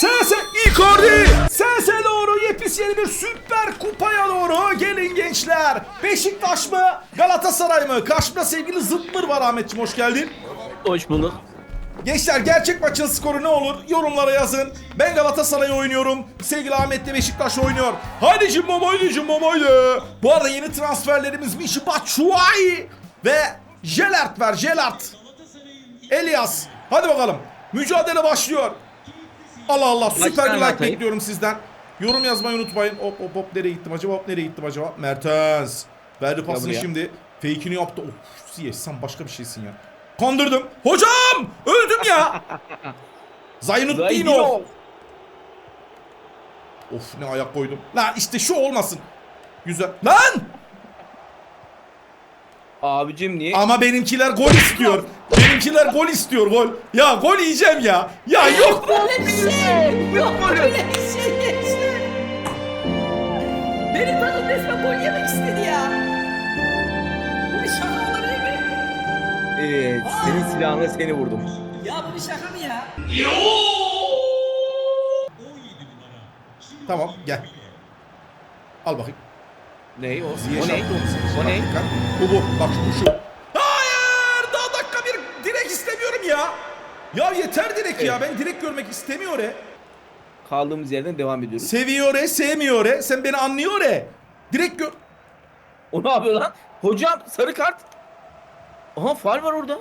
Sense Icardi. Sense doğru yepis yeni bir süper kupaya doğru. Gelin gençler. Beşiktaş mı? Galatasaray mı? Karşımda sevgili Zıtmır var Ahmetciğim hoş geldin. Hoş bulduk. Gençler gerçek maçın skoru ne olur? Yorumlara yazın. Ben Galatasaray oynuyorum. Sevgili Ahmet de Beşiktaş oynuyor. Haydi Cimbom haydi Cimbom haydi. Bu arada yeni transferlerimiz Mişi Batshuayi ve Jelert var Jelert. Elias. Hadi bakalım. Mücadele başlıyor. Allah Allah süper bir like bekliyorum sizden. Yorum yazmayı unutmayın. Hop hop hop nereye gittim acaba? Hop nereye gittim acaba? Mertens. Verdi pasını şimdi. Fake'ini yaptı. Of Ziyech sen başka bir şeysin ya. Kandırdım. Hocam! Öldüm ya. Zaynuddinov. Of ne ayak koydum. Lan işte şu olmasın. Güzel. Lan! Abicim niye? Ama benimkiler gol istiyor. Benimkiler gol istiyor gol. Ya gol yiyeceğim ya. Ya yok. Böyle bir şey. Yok böyle bir şey. Benim takım resmen gol yemek istedi ya. Bu bir şaka olabilir mi? Evet, senin silahına seni vurdum. Ya bu bir şaka mı ya? Tamam gel. Al bakayım. Ne o? Ziyech o ne? attı onu sen. O ne? Bak, Bu bu. Bak şu şu. Hayır! Daha dakika bir direk istemiyorum ya. Ya yeter direk ya. Ben direk görmek istemiyor e. Kaldığımız yerden devam ediyoruz. Seviyor e, sevmiyor e. Sen beni anlıyor e. Direkt gör... O ne yapıyor lan? Hocam sarı kart. Aha faul var orada.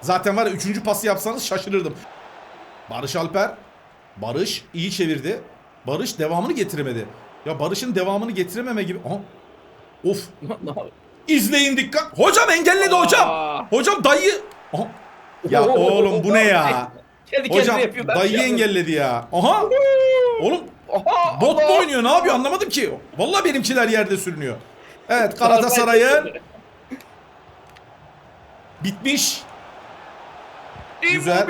Zaten var ya üçüncü pası yapsanız şaşırırdım. Barış Alper. Barış iyi çevirdi. Barış devamını getiremedi. Ya Barış'ın devamını getirememe gibi. Aha. Of. İzleyin dikkat. Hocam engelledi hocam. Hocam dayı. Aha. Ya oğlum bu ne ya? Kendi Hocam yapıyor. ben dayı yapıyorum. engelledi ya. Aha. Oğlum Aha, bot mu oynuyor ne yapıyor anlamadım ki. Vallahi benimkiler yerde sürünüyor. Evet Galatasaray'ın bitmiş. Güzel.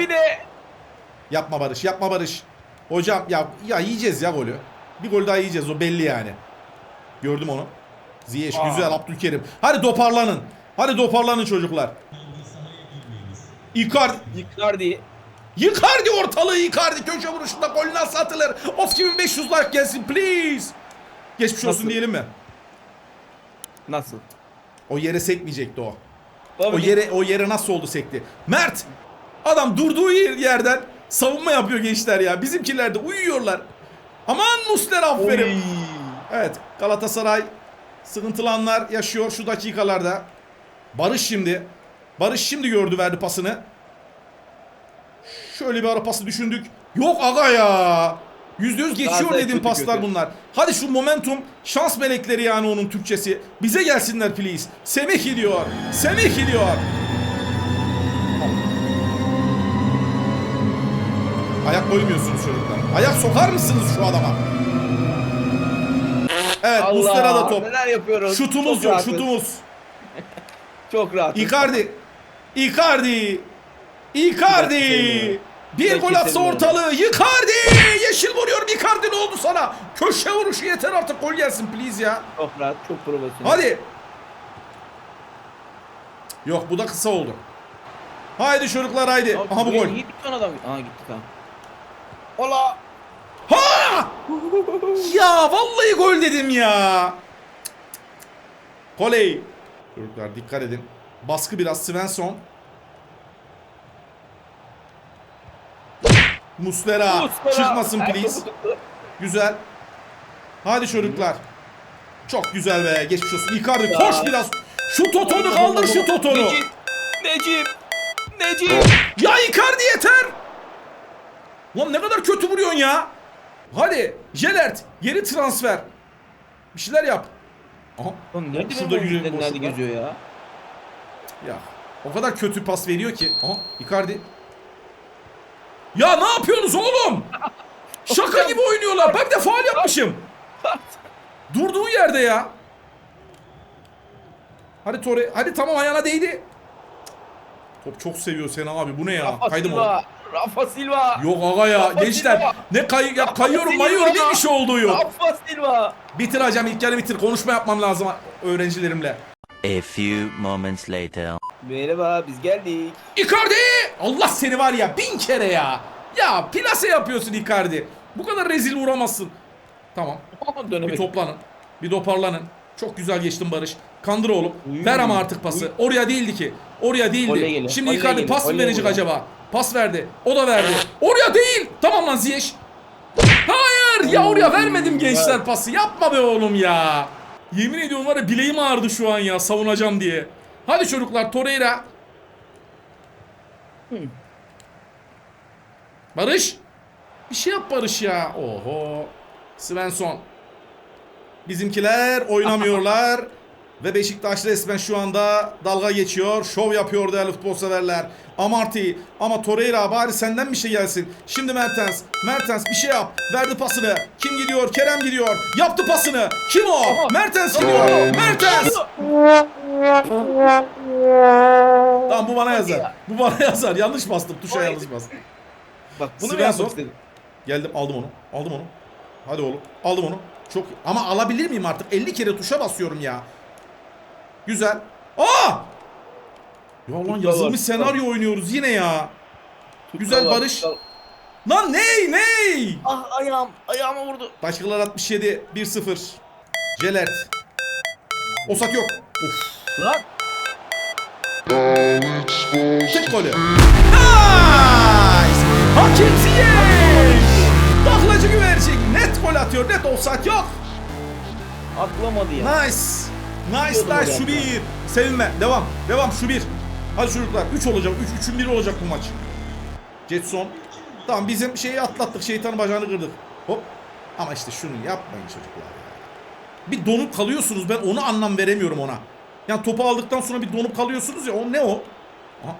Yapma Barış, yapma Barış. Hocam ya ya yiyeceğiz ya golü. Bir gol daha yiyeceğiz o belli yani. Gördüm onu. Ziyech Aa. güzel Abdülkerim. Hadi toparlanın. Hadi toparlanın çocuklar. Icardi, Icardi. Icardi ortalığı Icardi köşe vuruşunda gol nasıl atılır? Of 2500 like gelsin please. Geçmiş olsun Nasıl? diyelim mi? Nasıl? O yere sekmeyecekti o. Baba, O yere o yere nasıl oldu sekti? Mert adam durduğu yer- yerden savunma yapıyor gençler ya. Bizimkiler de uyuyorlar. Aman Muslera aferin. Oy. Evet Galatasaray sıkıntılı anlar yaşıyor şu dakikalarda. Barış şimdi. Barış şimdi gördü verdi pasını. Şöyle bir ara pası düşündük. Yok aga ya. Yüzde yüz geçiyor dedim paslar kötü. bunlar. Hadi şu momentum şans melekleri yani onun Türkçesi. Bize gelsinler please. Semih gidiyor. Semih gidiyor. Ayak koymuyorsunuz çocuklar. Ayak sokar mısınız şu adama? Evet Allah. Muslera da top. Neler yapıyoruz? Şutumuz Çok yok rahatız. şutumuz. Çok rahat. Icardi. Icardi. Icardi. Bir gol atsa ortalığı. Icardi. Yeşil vuruyorum. Icardi ne oldu sana? Köşe vuruşu yeter artık gol gelsin please ya. Çok rahat, çok profesyonel. Hadi. Yok bu da kısa oldu. Haydi çocuklar haydi. Ya, Aha bu gol. Niye bir tane adam? Aha gitti tamam. Ola. Ha! Ya vallahi gol dedim ya. Koley. Çocuklar dikkat edin. Baskı biraz Svensson. Muslera. Muslera. Çıkmasın please. Güzel. Hadi çocuklar. Çok güzel be. Geçmiş olsun. Icardi Ya. koş biraz. Şu totonu kaldır şu totonu. Necip. Necip. Necip. Ya Icardi yeter. Lan ne kadar kötü vuruyorsun ya. Hadi Jelert geri transfer. Bir şeyler yap. Aha. Lan nerede Şurada benim nerede boşluklar. geziyor ya? Ya o kadar kötü pas veriyor ki. Aha Icardi. Ya ne yapıyorsunuz oğlum? Şaka gibi oynuyorlar. Ben bir de faal yapmışım. Durduğu yerde ya. Hadi Torre. Hadi tamam ayağına değdi. Top çok seviyor seni abi. Bu ne ya? Rafa Kaydım Silva. Rafa Silva. Yok aga ya. Rafa Gençler Silva. ne kay ya Rafa kayıyorum Silva. mayıyorum ne bir şey olduğu yok. Rafa Silva. Bitir hocam ilk yarı bitir. Konuşma yapmam lazım öğrencilerimle. A few moments later. Merhaba biz geldik. Icardi! Allah seni var ya bin kere ya. Ya plase yapıyorsun Icardi. Bu kadar rezil vuramazsın. Tamam. Bir toplanın. Bir toparlanın. Çok güzel geçtin Barış. Kandır oğlum. Uy. Ver ama artık pası. Oraya değildi ki. Oraya değildi. Şimdi Icardi pas mı verecek acaba? Pas verdi. O da verdi. Oraya değil. Tamam lan Ziyech. Hayır. Ya oraya vermedim gençler pası. Yapma be oğlum ya. Yemin ediyorum var ya bileğim ağrıdı şu an ya savunacağım diye. Hadi çocuklar Torreira. Barış. Bir şey yap Barış ya. Oho. Svensson. Bizimkiler oynamıyorlar. Ve Beşiktaş resmen şu anda dalga geçiyor. Şov yapıyor değerli futbol severler. Amarty ama Torreira bari senden bir şey gelsin. Şimdi Mertens. Mertens bir şey yap. Verdi pasını. Kim gidiyor? Kerem gidiyor. Yaptı pasını. Kim o? Mertens gidiyor. Mertens. Tamam bu bana yazar. Bu bana yazar. Yanlış bastım. Tuşa yanlış bastım. Bak bunu Svensson. yapmak istedim? Geldim aldım onu. Aldım onu. Hadi oğlum. Aldım onu. Çok ama alabilir miyim artık? 50 kere tuşa basıyorum ya. Güzel. Aa! Ya lan yazılmış senaryo oynuyoruz yine ya. Güzel Barış. Lan ney ney? Ah ayağım. Ayağıma vurdu. Başkalar 67 1-0. Jelert. Osat yok. Of. Lan. Tek golü. Nice! Hakim Ziyech! Gol atıyor. Net offside yok. Atlamadı ya. Nice. Nice Biliyordum nice şu bir. Sevinme. Devam. Devam şu bir. Hadi çocuklar. 3 olacak. 3 3'ün 1 olacak bu maç. Jetson. Tamam bizim şeyi atlattık. Şeytanın bacağını kırdık. Hop. Ama işte şunu yapmayın çocuklar. Bir donup kalıyorsunuz. Ben onu anlam veremiyorum ona. Yani topu aldıktan sonra bir donup kalıyorsunuz ya. O ne o? Aha.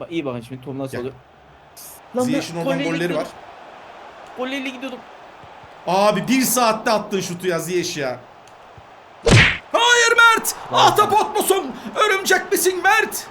Bak iyi bakın şimdi Tom nasıl oluyor. Ziyech'in oradan golleri var. gidiyordum. Golleri gidiyordum. Abi bir saatte attın şutu ya Ziyech ya. Hayır Mert! Ahtapot musun? Örümcek misin Mert?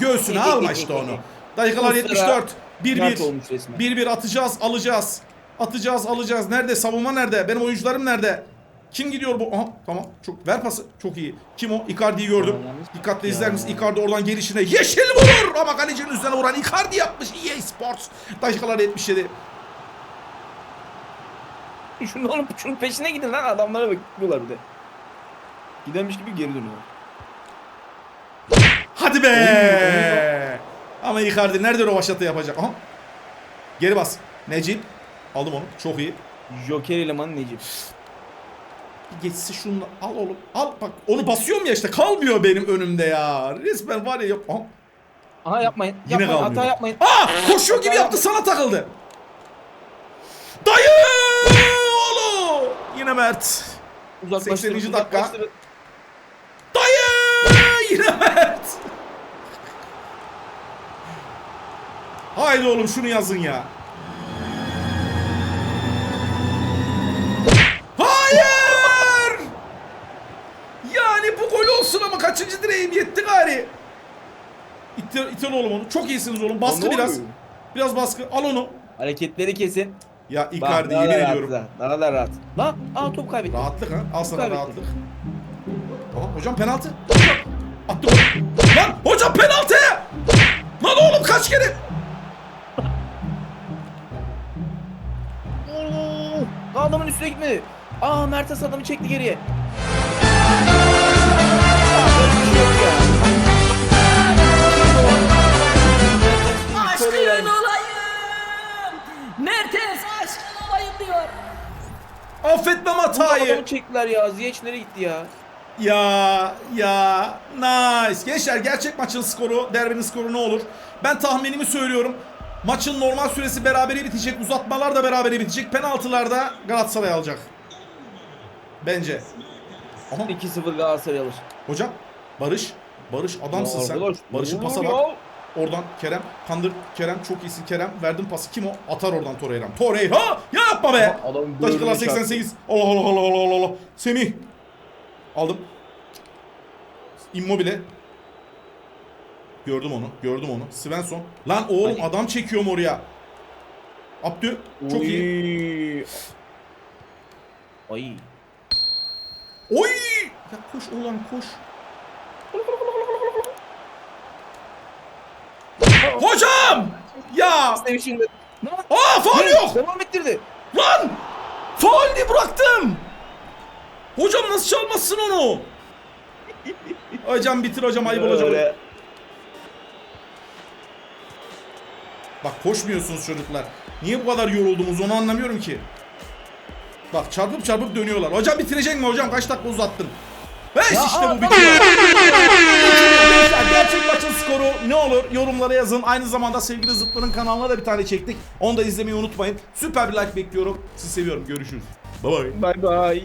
Göğsüne alma işte onu. Dakikalar O sıra 74. Mert 1-1. olmuş resmen. 1-1 atacağız, alacağız. Atacağız, alacağız. Nerede? Savunma nerede? Benim oyuncularım nerede? Kim gidiyor bu? Aha tamam. Çok ver pası. Çok iyi. Kim o? Icardi'yi gördüm. Dikkatle izler misin? Icardi oradan gelişine yeşil vurur ama kalecinin üzerine vuran Icardi yapmış. EA Sports. Dakikalar 77. Şunu oğlum şunun peşine gidin lan adamlara bakıyorlar bir de. Gidenmiş gibi geri dönüyor. Hadi be! Ama Icardi nerede rovaşata yapacak? Aha. Geri bas. Necip. Aldım onu. Çok iyi. Joker elemanı Necip. Bir geçse şunu al oğlum. Al bak onu basıyorum ya işte kalmıyor benim önümde ya. Resmen var ya yap. Aha. Aha yapmayın. Yine yapmayın, kalmıyor. hata yapmayın. Aa koşuyor gibi yaptı sana takıldı. Dayı oğlum. Yine Mert. Uzaklaştırın, 80. dakika. uzaklaştırın. Dayı yine Mert. Haydi oğlum şunu yazın ya. Olsun ama kaçıncı direğim yetti gari. İtir, itir oğlum onu. Çok iyisiniz oğlum. Baskı Lan ne biraz. oluyor? Biraz baskı. Al onu. Hareketleri kesin. Ya Icardi yemin rahat, ediyorum. Daha, daha da rahat. Lan aa top kaybetti. Rahatlık ha. Al sana Tabii rahatlık. Tamam hocam penaltı. Attı gol. Lan hocam penaltı. Lan oğlum kaç kere. Oo, adamın üstüne gitmedi. Aa Mertes adamı çekti geriye. Çektiler ya. Ziyech nereye gitti ya? Ya ya nice. Gençler gerçek maçın skoru, derbinin skoru ne olur? Ben tahminimi söylüyorum. Maçın normal süresi berabere bitecek. Uzatmalar da berabere bitecek. Penaltılar da Galatasaray alacak. Bence. Aha, 2-0 Galatasaray alır. hocam Barış. Barış adamsın sen. Barış'ın pasa bak. Oradan Kerem. Kandır Kerem. Çok iyisin Kerem. Verdim pası. Kim o? Atar oradan Torreira. Torreira. Ya yapma be. Dakikalar böğrüne 88. Allah Allah Allah Allah Allah. Semih. Aldım. Immobile. Gördüm onu. Gördüm onu. Svensson. Lan oğlum Ay. adam çekiyorum oraya. Abdü. Çok iyi. Ay. Oy! Ya koş oğlan koş. Hocam! Ya! Sevişinde. Aa faul yok! Devam ettirdi. Lan! Faul diye bıraktım. Hocam nasıl çalmazsın onu? Hocam bitir hocam ayıp olacak. Öyle. Bak koşmuyorsunuz çocuklar. Niye bu kadar yoruldunuz onu anlamıyorum ki. Bak çarpıp çarpıp dönüyorlar. Hocam bitirecek mi hocam? Kaç dakika uzattın? Ve işte bu bitiyor. Gerçek maçın skoru ne olur yorumlara yazın. Aynı zamanda sevgili Zıplı'nın kanalına da bir tane çektik. Onu da izlemeyi unutmayın. Süper bir like bekliyorum. Sizi seviyorum. Görüşürüz. Bye bye. Bay bay.